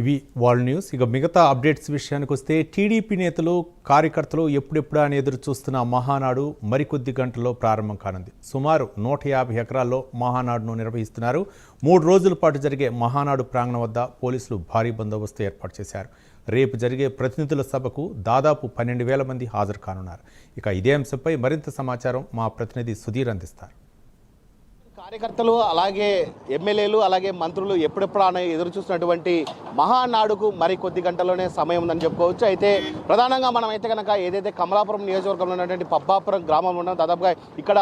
ఇవి వాళ్ళ న్యూస్. ఇక మిగతా అప్డేట్స్ విషయానికి వస్తే టీడీపీ నేతలు కార్యకర్తలు ఎప్పుడెప్పుడా అని ఎదురు చూస్తున్న మహానాడు మరికొద్ది గంటల్లో ప్రారంభం కానుంది. సుమారు నూట యాభై ఎకరాల్లో మహానాడును నిర్వహిస్తున్నారు. మూడు రోజుల పాటు జరిగే మహానాడు ప్రాంగణం వద్ద పోలీసులు భారీ బందోబస్తు ఏర్పాటు చేశారు. రేపు జరిగే ప్రతినిధుల సభకు దాదాపు పన్నెండు వేల మంది హాజరు కానున్నారు. ఇక ఇదే అంశంపై మరింత సమాచారం మా ప్రతినిధి సుధీర్ అందిస్తారు. కార్యకర్తలు అలాగే ఎమ్మెల్యేలు అలాగే మంత్రులు ఎప్పుడెప్పుడు అని ఎదురు చూస్తున్నటువంటి మహానాడుకు మరి కొద్ది గంటల్లోనే సమయం ఉందని చెప్పుకోవచ్చు. అయితే ప్రధానంగా మనం అయితే కనుక ఏదైతే కమలాపురం నియోజకవర్గంలో ఉన్నటువంటి పబ్బాపురం గ్రామంలో ఉన్నాం దాదాపుగా ఇక్కడ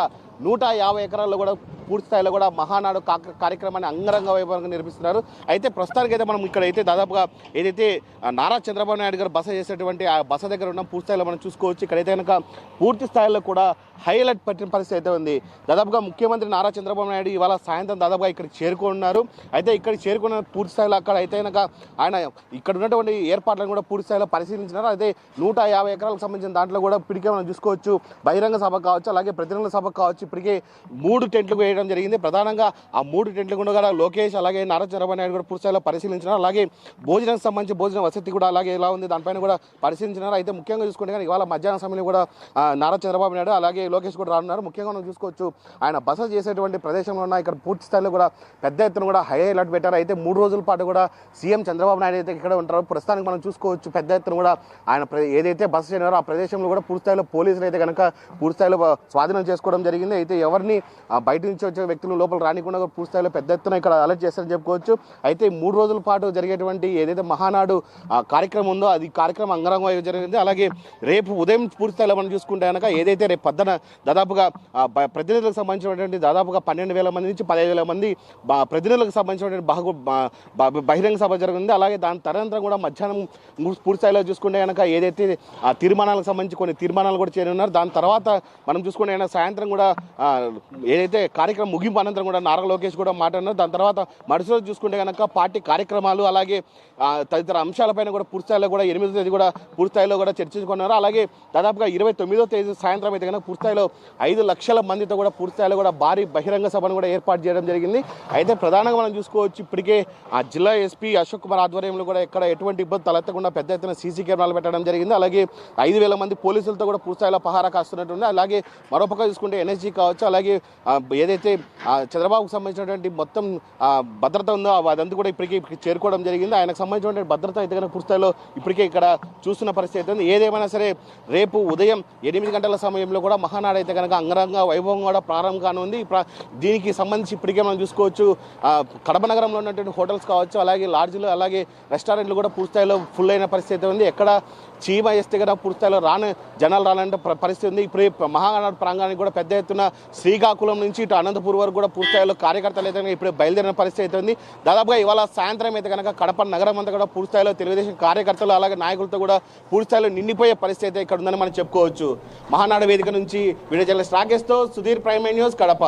నూట యాభై ఎకరాల్లో కూడా పూర్తి స్థాయిలో కూడా మహానాడు కార్యక్రమాన్ని అంగరంగ వైభవంగా నిర్మిస్తున్నారు. అయితే ప్రస్తుతానికి అయితే మనం ఇక్కడ అయితే దాదాపుగా ఏదైతే నారా చంద్రబాబు నాయుడు గారు బస చేసేటువంటి ఆ బస దగ్గర ఉన్న పూర్తి స్థాయిలో మనం చూసుకోవచ్చు. ఇక్కడైతే కనుక పూర్తి స్థాయిలో కూడా హైలైట్ పట్టిన పరిస్థితి అయితే ఉంది. దాదాపుగా ముఖ్యమంత్రి నారా చంద్రబాబు నాయుడు ఇవాళ సాయంత్రం దాదాపుగా ఇక్కడ చేరుకున్నారు. అయితే ఇక్కడ చేరుకున్న పూర్తి స్థాయిలో అక్కడ అయితే కనుక ఆయన ఇక్కడ ఉన్నటువంటి ఏర్పాట్లను కూడా పూర్తి స్థాయిలో పరిశీలించినారు. అయితే నూట యాభై ఎకరాలకు సంబంధించిన దాంట్లో కూడా ఇప్పటికే మనం చూసుకోవచ్చు. బహిరంగ సభ కావచ్చు అలాగే ప్రతినిధుల సభ కావచ్చు. ఇప్పటికే మూడు టెంట్లు చేయడం జరిగింది. ప్రధానంగా ఆ మూడు టెంట్లు కూడా లోకేష్ అలాగే నారా చంద్రబాబు నాయుడు కూడా పూర్తి స్థాయిలో పరిశీలించినారు. అలాగే భోజనానికి సంబంధించి భోజన వసతి కూడా అలాగే ఎలా ఉంది దానిపైన కూడా పరిశీలించినారు. అయితే ముఖ్యంగా చూసుకుంటే కానీ ఇవాళ మధ్యాహ్నం సమయంలో కూడా నారా చంద్రబాబు నాయుడు అలాగే లోకేష్ కూడా రానున్నారు. ముఖ్యంగా మనం చూసుకోవచ్చు ఆయన బస చేసేటువంటి ప్రదేశంలో ఉన్న ఇక్కడ పూర్తి స్థాయిలో కూడా పెద్ద ఎత్తున కూడా హై అలర్ట్ పెట్టారు. అయితే మూడు రోజుల పాటు కూడా సీఎం చంద్రబాబు నాయుడు అయితే ఇక్కడ ఉంటారు. ప్రస్తుతానికి మనం చూసుకోవచ్చు పెద్ద ఎత్తున కూడా ఆయన ఏదైతే బస చేయనారో ఆ ప్రదేశంలో కూడా పూర్తి స్థాయిలో పోలీసులు అయితే కనుక పూర్తి స్థాయిలో స్వాధీనం చేసుకోవడం జరిగింది. అయితే ఎవరిని బయట నుంచి వచ్చిన వ్యక్తులు లోపల రానికుండా పూర్తి స్థాయిలో పెద్ద ఎత్తున ఇక్కడ అలర్ట్ చేస్తారని చెప్పుకోవచ్చు. అయితే మూడు రోజుల పాటు జరిగేటువంటి ఏదైతే మహానాడు ఆ, కార్యక్రమం ఉందో అది కార్యక్రమం అంగరంగ జరిగింది. అలాగే రేపు ఉదయం పూర్తి స్థాయిలో మనం చూసుకుంటే కనుక ఏదైతే రేపు పొద్దున దాదాపుగా ప్రతినిధులకు సంబంధించినటువంటి దాదాపుగా పన్నెండు వేల మంది నుంచి పదిహేను వేల మంది ప్రతినిధులకు సంబంధించినటువంటి బహు బహిరంగ సభ జరిగింది అలాగే దాని తదనంతరం కూడా మధ్యాహ్నం పూర్తి స్థాయిలో చూసుకుంటే కనుక ఏదైతే ఆ తీర్మానాలకు సంబంధించి కొన్ని తీర్మానాలు కూడా చేరున్నారు దాని తర్వాత మనం చూసుకుంటే సాయంత్రం కూడా ఏదైతే కార్యక్రమం ముగింపు అనంతరం కూడా నారా లోకేష్ కూడా మాట్లాడినారు దాని తర్వాత మరుసటి రోజు చూసుకుంటే కనుక పార్టీ కార్యక్రమాలు అలాగే తదితర అంశాలపైన కూడా పూర్తిస్థాయిలో కూడా ఎనిమిదో తేదీ కూడా పూర్తిస్థాయిలో కూడా చర్చించుకున్నారు. అలాగే దాదాపుగా ఇరవై తొమ్మిదో తేదీ సాయంత్రం అయితే కనుక పూర్తిస్థాయిలో ఐదు లక్షల మందితో కూడా పూర్తిస్థాయిలో కూడా భారీ బహిరంగ సభను కూడా ఏర్పాటు చేయడం జరిగింది. అయితే ప్రధానంగా మనం చూసుకోవచ్చు ఇప్పటికే ఆ జిల్లా ఎస్పీ అశోక్ కుమార్ ఆధ్వర్యంలో కూడా ఎక్కడ ఎటువంటి ఇబ్బంది తలెత్తకుండా పెద్ద ఎత్తున సీసీ కెమెరాలు పెట్టడం జరిగింది. అలాగే ఐదు వేల మంది పోలీసులతో కూడా పూర్తిస్థాయిలో పహారా కాస్తున్నట్టుంది అలాగే మరోపక్క చూసుకుంటే ఎన్ఎస్జీ కావచ్చు. అలాగే ఏదైతే ఏదైతే చంద్రబాబుకు సంబంధించినటువంటి మొత్తం భద్రత ఉందో అదంతా కూడా ఇప్పటికే ఇప్పటికి చేరుకోవడం జరిగింది. ఆయనకు సంబంధించినటువంటి భద్రత అయితే కనుక పూర్తి ఇప్పటికే ఇక్కడ చూస్తున్న పరిస్థితి అయితే ఉంది. ఏదేమైనా సరే రేపు ఉదయం ఎనిమిది గంటల సమయంలో కూడా మహానాడు అయితే కనుక అంగరంగ వైభవం కూడా ప్రారంభం కానుంది. దీనికి సంబంధించి ఇప్పటికే మనం చూసుకోవచ్చు కడప నగరంలో ఉన్నటువంటి హోటల్స్ కావచ్చు అలాగే లాడ్జ్లు అలాగే రెస్టారెంట్లు కూడా పూర్తిస్థాయిలో ఫుల్ అయిన పరిస్థితి ఉంది. ఎక్కడ చీమ వేస్తే కదా పూర్తిస్థాయిలో రాను రాని జనాలు రానంటే పరిస్థితి ఉంది. ఇప్పుడు మహానాడు ప్రాంగానికి కూడా పెద్ద ఎత్తున శ్రీకాకుళం నుంచి ఇటు అనంతపూర్ వరకు కూడా పూర్తిస్థాయిలో కార్యకర్తలు అయితే ఇప్పుడు బయలుదేరిన పరిస్థితి అయితే ఉంది. దాదాపుగా ఇవాళ సాయంత్రం అయితే కనుక కడప నగరం అంతా కూడా పూర్తిస్థాయిలో తెలుగుదేశం కార్యకర్తలు అలాగే నాయకులతో కూడా పూర్తి స్థాయిలో నిండిపోయే పరిస్థితి అయితే ఇక్కడ ఉందని మనం చెప్పుకోవచ్చు. మహానాడు వేదిక నుంచి వీడియో జర్నలిస్ట్ రాకేష్తో సుధీర్ ప్రైమ్ న్యూస్ కడప.